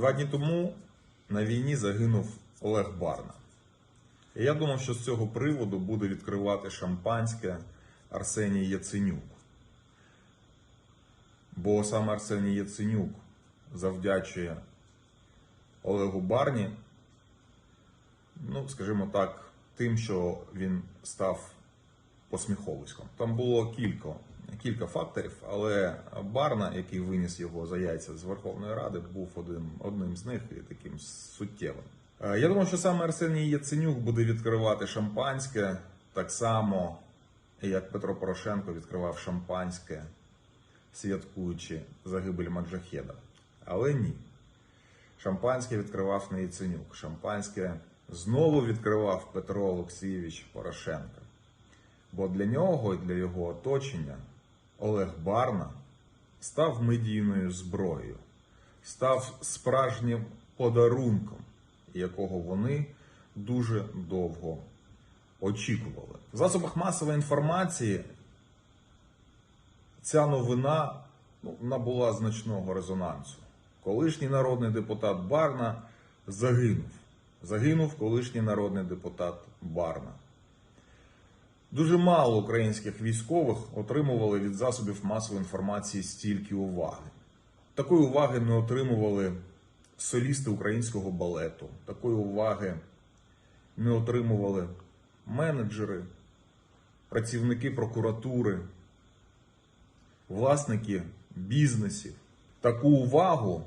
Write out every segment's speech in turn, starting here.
Два дні тому на війні загинув Олег Барна. І я думав, що з цього приводу буде відкривати шампанське Арсеній Яценюк. Бо саме Арсеній Яценюк завдячує Олегу Барні, ну, скажімо так, тим, що він став посміховиськом. Там було кілька, кілька факторів, але Барна, який виніс його за яйця з Верховної Ради, був один, одним з них і таким суттєвим. Е, Я думав, що саме Арсеній Яценюк буде відкривати шампанське так само, як Петро Порошенко відкривав шампанське, святкуючи загибель Маджахеда. Але ні. Шампанське відкривав не Яценюк. Шампанське знову відкривав Петро Олексійович Порошенко. Бо для нього і для його оточення Олег Барна став медійною зброєю, став справжнім подарунком, якого вони дуже довго очікували. В засобах масової інформації ця новина ну, набула значного резонансу. Колишній народний депутат Барна загинув. Загинув колишній народний депутат Барна. Дуже мало українських військових отримували від засобів масової інформації стільки уваги. Такої уваги не отримували солісти українського балету, такої уваги не отримували менеджери, працівники прокуратури, власники бізнесів. Таку увагу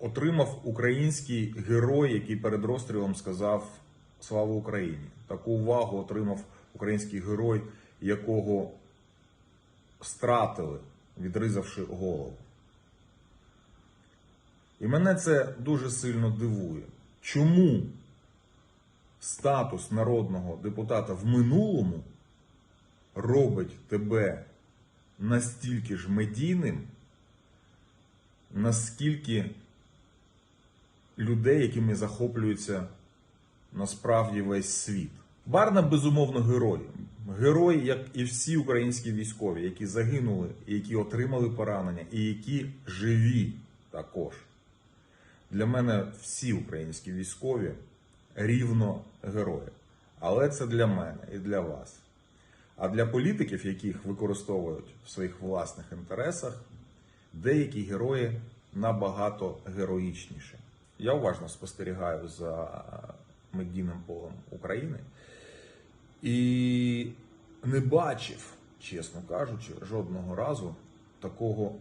отримав український герой, який перед розстрілом сказав Слава Україні. Таку увагу отримав український герой, якого стратили, відризавши голову. І мене це дуже сильно дивує. Чому статус народного депутата в минулому робить тебе настільки ж медійним, наскільки людей, якими захоплюється насправді весь світ. Барна, безумовно, герой. Герой, як і всі українські військові, які загинули, які отримали поранення, і які живі також. Для мене всі українські військові рівно герої. Але це для мене і для вас. А для політиків, яких використовують в своїх власних інтересах, деякі герої набагато героїчніші. Я уважно спостерігаю за медійним полем України і не бачив, чесно кажучи, жодного разу такого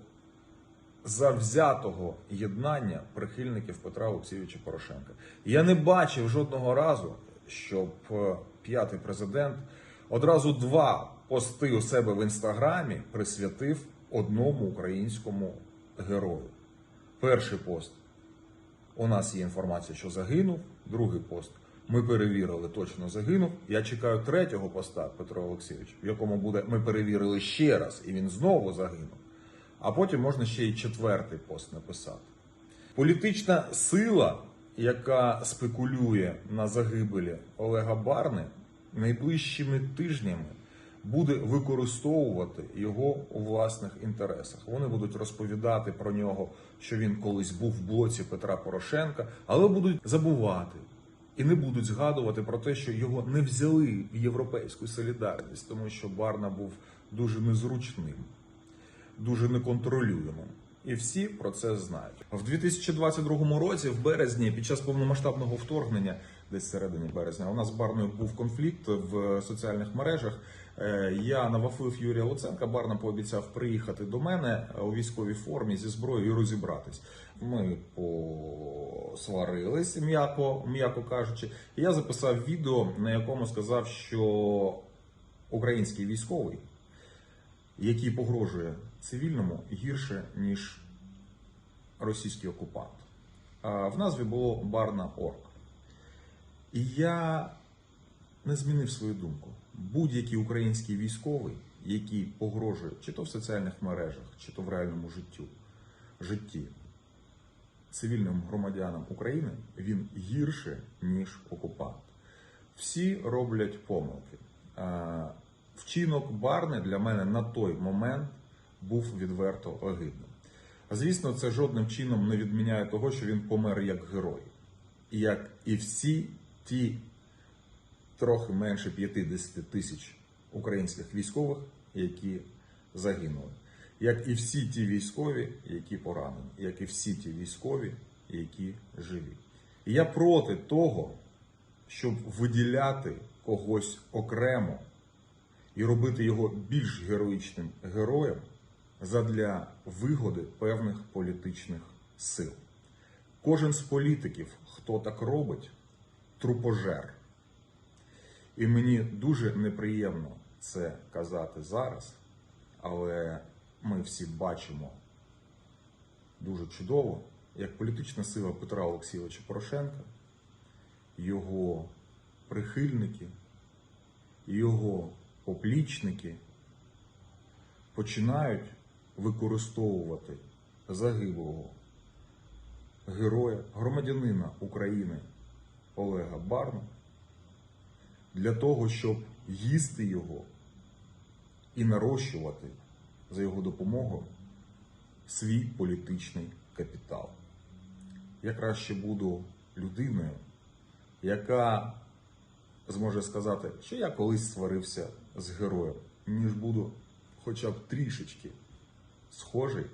завзятого єднання прихильників Петра Олексійовича Порошенка. Я не бачив жодного разу, щоб е, п'ятий президент одразу два пости у себе в інстаграмі присвятив одному українському герою. Перший пост. У нас є інформація, що загинув. Другий пост. Ми перевірили, точно загинув. Я чекаю третього поста Петро Олексійович, в якому буде ми перевірили ще раз, і він знову загинув. А потім можна ще й четвертий пост написати. Політична сила, яка спекулює на загибелі Олега Барни, найближчими тижнями буде використовувати його у власних інтересах. Вони будуть розповідати про нього, що він колись був в блоці Петра Порошенка, але будуть забувати і не будуть згадувати про те, що його не взяли в європейську солідарність, тому що Барна був дуже незручним дуже неконтролюємим. І всі про це знають. В 2022 році, в березні, під час повномасштабного вторгнення, десь середині березня, у нас з Барною був конфлікт в соціальних мережах. Е, Я навафлив Юрія Луценка. Барна пообіцяв приїхати до мене у військовій формі зі зброєю і розібратись. Ми посварились, м'яко, м'яко кажучи. І я записав відео, на якому сказав, що український військовий який погрожує цивільному гірше, ніж російський окупант. В назві було Барна Орк. І я не змінив свою думку. Будь-який український військовий, який погрожує чи то в соціальних мережах, чи то в реальному життю, житті цивільним громадянам України, він гірше, ніж окупант. Всі роблять помилки. Вчинок Барни для мене на той момент був відверто огидним. Звісно, це жодним чином не відміняє того, що він помер як герой. Як і всі ті трохи менше 50 тисяч українських військових, які загинули. Як і всі ті військові, які поранені, як і всі ті військові, які живі. І я проти того, щоб виділяти когось окремо і робити його більш героїчним героєм задля вигоди певних політичних сил. Кожен з політиків, хто так робить, трупожер. І мені дуже неприємно це казати зараз, але ми всі бачимо дуже чудово, як політична сила Петра Олексійовича Порошенка, його прихильники, його поплічники починають використовувати загиблого героя, громадянина України Олега Барна для того, щоб їсти його і нарощувати за його допомогою свій політичний капітал. Я краще буду людиною, яка зможе сказати, що я колись сварився з героєм, ніж буду хоча б трішечки схожий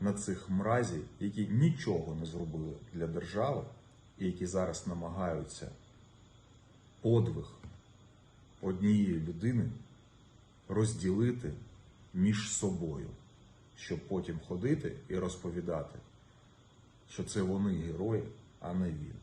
на цих мразів, які нічого не зробили для держави, і які зараз намагаються подвиг однієї людини розділити між собою, щоб потім ходити і розповідати, що це вони герої, а не він.